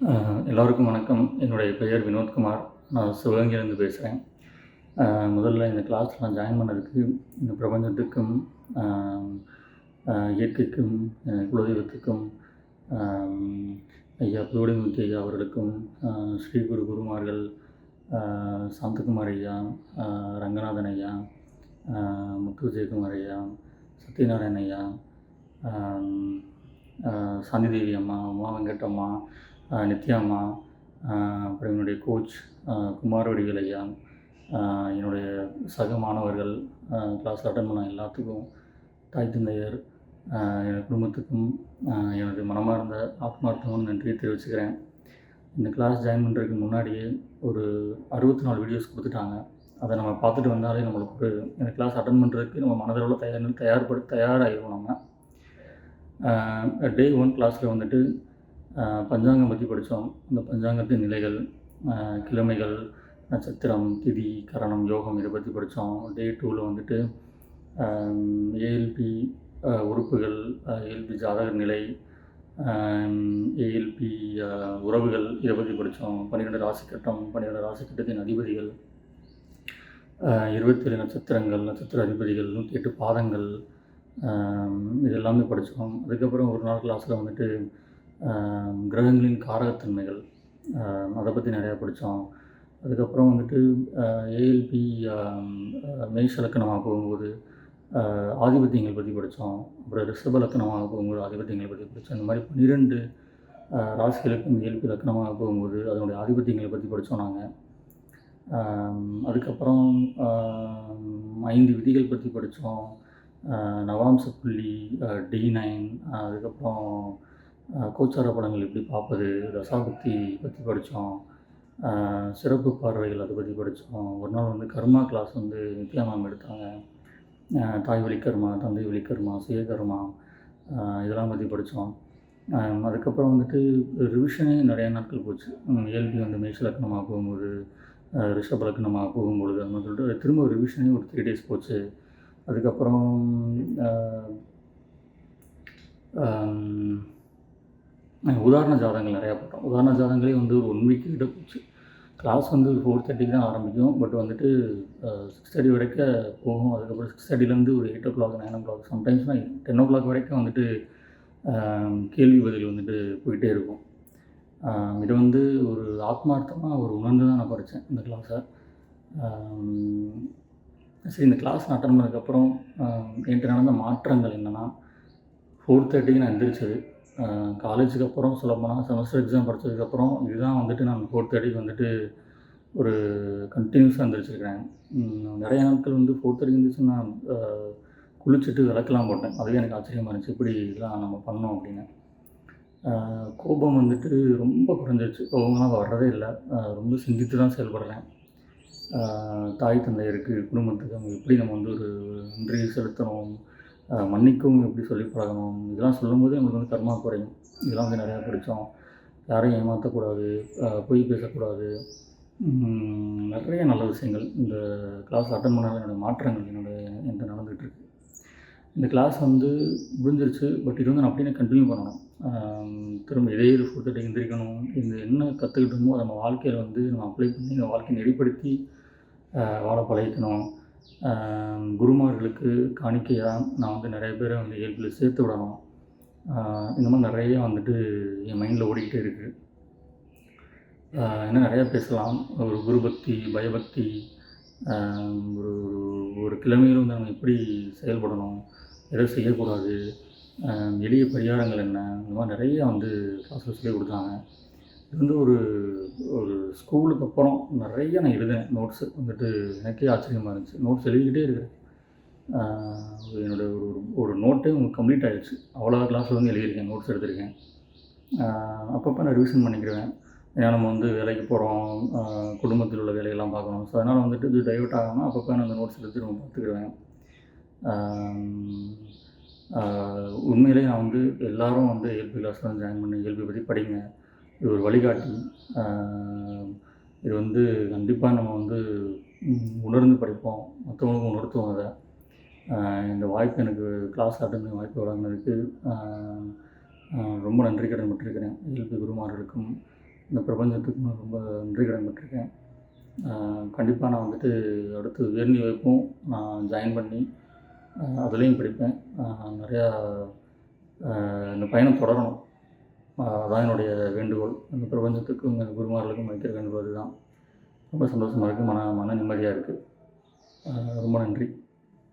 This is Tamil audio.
எல்லோருக்கும் வணக்கம். என்னுடைய பெயர் வினோத்குமார். நான் சிவகங்கையிலேருந்து பேசுகிறேன் முதல்ல இந்த கிளாஸ் நான் ஜாயின் பண்ணதுக்கு இந்த பிரபஞ்சத்துக்கும் இயற்கைக்கும் குலதெய்வத்துக்கும் ஐயா புதுவடிமூர்த்தி ஐயா அவர்களுக்கும் ஸ்ரீ குரு குருமார்கள் சாந்தகுமார் ஐயா ரங்கநாதன் ஐயா முத்து விஜயகுமார் ஐயா சத்யநாராயண ஐயா சாந்திதேவி அம்மா உமா வெங்கட்டம்மா நித்யாமா நித்யா அம்மா அப்புறம் என்னுடைய கோச் ஆஹ் குமாரவடிவேல் ஐயா என்னுடைய சக மாணவர்கள் கிளாஸ் அட்டன் பண்ண எல்லாத்துக்கும் தாய் தந்தையர் என் குடும்பத்துக்கும் எனது மனமார்ந்த ஆத்மார்த்தமான நன்றியை தெரிவிச்சுக்கிறேன். இந்த கிளாஸ் ஜாயின் பண்ணுறதுக்கு முன்னாடியே ஒரு அறுபத்தி நாலு வீடியோஸ் கொடுத்துட்டாங்க. அதை நம்ம பார்த்துட்டு வந்தாலே நம்மளுக்கு ஒரு இந்த கிளாஸ் அட்டன் பண்ணுறதுக்கு நம்ம மனதளவில் தயார் தயார்படு தயாராகிடும் நம்ம. டே ஒன் கிளாஸில் வந்துட்டு பஞ்சாங்கம் பற்றி படித்தோம் அந்த பஞ்சாங்கத்தின் நிலைகள் கிழமைகள் நட்சத்திரம் திதி கரணம் யோகம் இதை பற்றி படித்தோம் டே டூவில் வந்துட்டு ஏஎல்பி உறுப்புகள் ஏஎல்பி ஜாதக நிலை ஏஎல்பி உறவுகள் இதை பற்றி படித்தோம் பன்னிரெண்டு ராசிக்கட்டம் பன்னிரெண்டு ராசிக்கட்டத்தின் அதிபதிகள் இருபத்தேழு நட்சத்திரங்கள் நட்சத்திர அதிபதிகள் நூற்றி எட்டு பாதங்கள் இதெல்லாமே படித்தோம் அதுக்கப்புறம் ஒரு நாள் கிளாஸில் வந்துட்டு கிரகங்களின் காரகத்தன்மைகள் அதை பற்றி நிறையா படித்தோம் அதுக்கப்புறம் வந்துட்டு ஏஎல்பி மேஷலக்கணமாக போகும்போது ஆதிபத்தியங்கள் பற்றி படித்தோம் அப்புறம் ரிஷப லக்கணமாக போகும்போது ஆதிபத்தியங்களை பற்றி படித்தோம் இந்த மாதிரி பன்னிரெண்டு ராசிகளுக்கும் இயல்பு லக்கணமாக போகும்போது அதனுடைய ஆதிபத்தியங்களை பற்றி படித்தோம் நாங்கள் அதுக்கப்புறம் ஐந்து விதிகள் பற்றி படித்தோம் நவாம்ச புள்ளி டி நைன் அதுக்கப்புறம் கோச்சார படங்கள் எப்படி பார்ப்பது ரசாபக்தி பற்றி படித்தோம். சிறப்பு பார்வைகள் அதை பற்றி படித்தோம். ஒரு நாள் வந்து கர்மா கிளாஸ் வந்து நித்யா மேம் எடுத்தாங்க. தாய் வழி கர்மா தந்தை வழி கர்மா சுயகர்மா இதெல்லாம் பற்றி படித்தோம். அதுக்கப்புறம் வந்துட்டு ரிவிஷனே நிறைய நாட்கள் போச்சு. இயல்பி வந்து மேஷ லக்னமாக போகும்போது ரிஷப லக்னமாக போகும்பொழுது அந்த மாதிரி சொல்லிட்டு திரும்ப ரிவிஷனே ஒரு த்ரீ டேஸ் போச்சு. அதுக்கப்புறம் நாங்கள் உதாரண ஜாதகங்கள் நிறையா போட்டோம். உதாரண ஜாதகங்களே வந்து ஒரு ஒன் வீக் கிட்ட போச்சு. கிளாஸ் வந்து ஒரு ஃபோர் தேர்ட்டிக்கு தான் ஆரம்பிக்கும். பட் வந்துட்டு சிக்ஸ் தேர்ட்டி வரைக்கும் போகும். அதுக்கப்புறம் சிக்ஸ் தேர்ட்டிலேருந்து ஒரு eight o'clock nine o'clock sometimes நான் டென் ஓ கிளாக் வரைக்கும் வந்துட்டு கேள்வி பதில் வந்துட்டு போயிட்டே இருக்கும். இது வந்து ஒரு ஆத்மார்த்தமாக ஒரு உணர்ந்து தான் நான் படித்தேன் இந்த கிளாஸை சரி இந்த கிளாஸ் நான் அட்டன் பண்ணதுக்கப்புறம் என்கிட்ட நடந்த மாற்றங்கள் என்னென்னா ஃபோர் தேர்ட்டிக்கு நான் எந்திரிச்சது. காலேஜுக்கு அப்புறம் சொல்லப்போனால் செமஸ்டர் எக்ஸாம் படித்ததுக்கப்புறம் இதுதான் வந்துட்டு நான் ஃபோர்த் தேர்ட்டிக்கு வந்துட்டு ஒரு கண்டினியூஸாக எந்திரிச்சிருக்கிறேன். நிறைய நாட்கள் வந்து ஃபோர்த் தேடி இருந்துச்சுன்னா நான் குளிச்சுட்டு விளக்கெல்லாம் போட்டேன். அதுவே எனக்கு ஆச்சரியமாக இருந்துச்சு. இப்படி இதெல்லாம் நம்ம பண்ணோம் அப்படின்னு. கோபம் வந்துட்டு ரொம்ப குறைஞ்சிருச்சு. கோபம்லாம் வர்றதே இல்லை. ரொம்ப சிந்தித்து தான் செயல்படுறேன். தாய் தாய் தந்தையருக்கு குடும்பத்துக்கு அவங்க எப்படி நம்ம வந்து ஒரு நன்றி செலுத்தணும்? மன்னிக்கும் எப்படி சொல்லி பழகணும்? இதெல்லாம் சொல்லும்போது நம்மளுக்கு வந்து கர்மா குறையும். இதெல்லாம் வந்து நிறையா படித்தோம் யாரையும் ஏமாற்றக்கூடாது பொய் பேசக்கூடாது. நிறைய நல்ல விஷயங்கள். இந்த கிளாஸ் அட்டன் பண்ணால என்னோடய மாற்றங்கள் என்னோடய என்கிட்ட நடந்துகிட்ருக்கு இந்த கிளாஸ் வந்து முடிஞ்சிருச்சு பட் இது வந்து நான் அப்படியே கண்டினியூ பண்ணணும். திரும்ப இதே ஒரு ஃபோர் தேர்ட்டி எந்திரிக்கணும். இந்த என்ன கற்றுக்கிட்டோமோ அதை நம்ம வாழ்க்கையில் வந்து நம்ம அப்ளை பண்ணி நம்ம வாழ்க்கையை நெறிப்படுத்தி வாழ பழகிக்கணும். குருமார்களுக்கு காணிக்கையாக நான் வந்து நிறைய பேரை வந்து இயல்பில் சேர்த்து விடணும் இந்த மாதிரி நிறைய வந்துட்டு என் மைண்டில் ஓடிக்கிட்டே இருக்குது இன்னும் நிறையா பேசலாம். ஒரு குருபக்தி பயபக்தி ஒரு ஒரு- ஒரு கிழமையிலும் வந்து நம்ம எப்படி செயல்படணும் எதை செய்யக்கூடாது எளிய பரிகாரங்கள் என்ன இந்த மாதிரி நிறைய வந்து கிளாஸில் சொல்லி கொடுத்தாங்க. இது வந்து ஒரு ஒரு ஸ்கூலுக்கு அப்புறம் நிறைய நான் எழுதினேன் நோட்ஸு வந்துட்டு எனக்கே ஆச்சரியமாக இருந்துச்சு. நோட்ஸ் எழுதிக்கிட்டே இருக்கிறேன். ஆஹ், என்னோட ஒரு ஒரு நோட்டே உங்களுக்கு கம்ப்ளீட் ஆகிடுச்சு அவ்வளோ கிளாஸில் வந்து எழுதியிருக்கேன் நோட்ஸ் எடுத்திருக்கேன். அப்பப்போ நான் ரிவிஷன் பண்ணிக்கிடுவேன் ஏன்னா நம்ம வந்து வேலைக்கு போகிறோம் குடும்பத்தில் உள்ள வேலையெல்லாம் பார்க்கணும். ஸோ அதனால் வந்துட்டு இது டைவர்ட் ஆகாமல் அப்பப்போ நான் அந்த நோட்ஸ் எடுத்து ரொம்ப பார்த்துக்கிடுவேன் உண்மையிலேயே நான் வந்து எல்லாரும் வந்து எல்பி கிளாஸில் ஜாயின் பண்ணி எல்பி பற்றி படிங்க. இது ஒரு வழிகாட்டி. இது வந்து கண்டிப்பாக நம்ம வந்து உணர்ந்து படிப்போம். மற்றவங்களுக்கும் உணர்த்துவோம் அதை. இந்த வாய்ப்பு எனக்கு கிளாஸ் அட்டன் வாய்ப்பு வழங்கினதுக்கு ரொம்ப நன்றி கடன் பட்டிருக்கிறேன். இயல்பு குருமார்களுக்கும் இந்த பிரபஞ்சத்துக்கும் நான் ரொம்ப நன்றி கடன் பட்டிருக்கேன். கண்டிப்பாக நான் வந்துட்டு அடுத்து உயர்நிலை வைப்பும் நான் ஜாயின் பண்ணி அதுலேயும் படிப்பேன். நிறையா இந்த பயணம் தொடரணும். அதான் என்னுடைய வேண்டுகோள். அந்த பிரபஞ்சத்துக்கும் இந்த குருமார்களுக்கும் வைக்கிற வேண்டுகோள் தான் ரொம்ப சந்தோஷமாக இருக்குது மன மன நிம்மதியாக இருக்குது ரொம்ப நன்றி.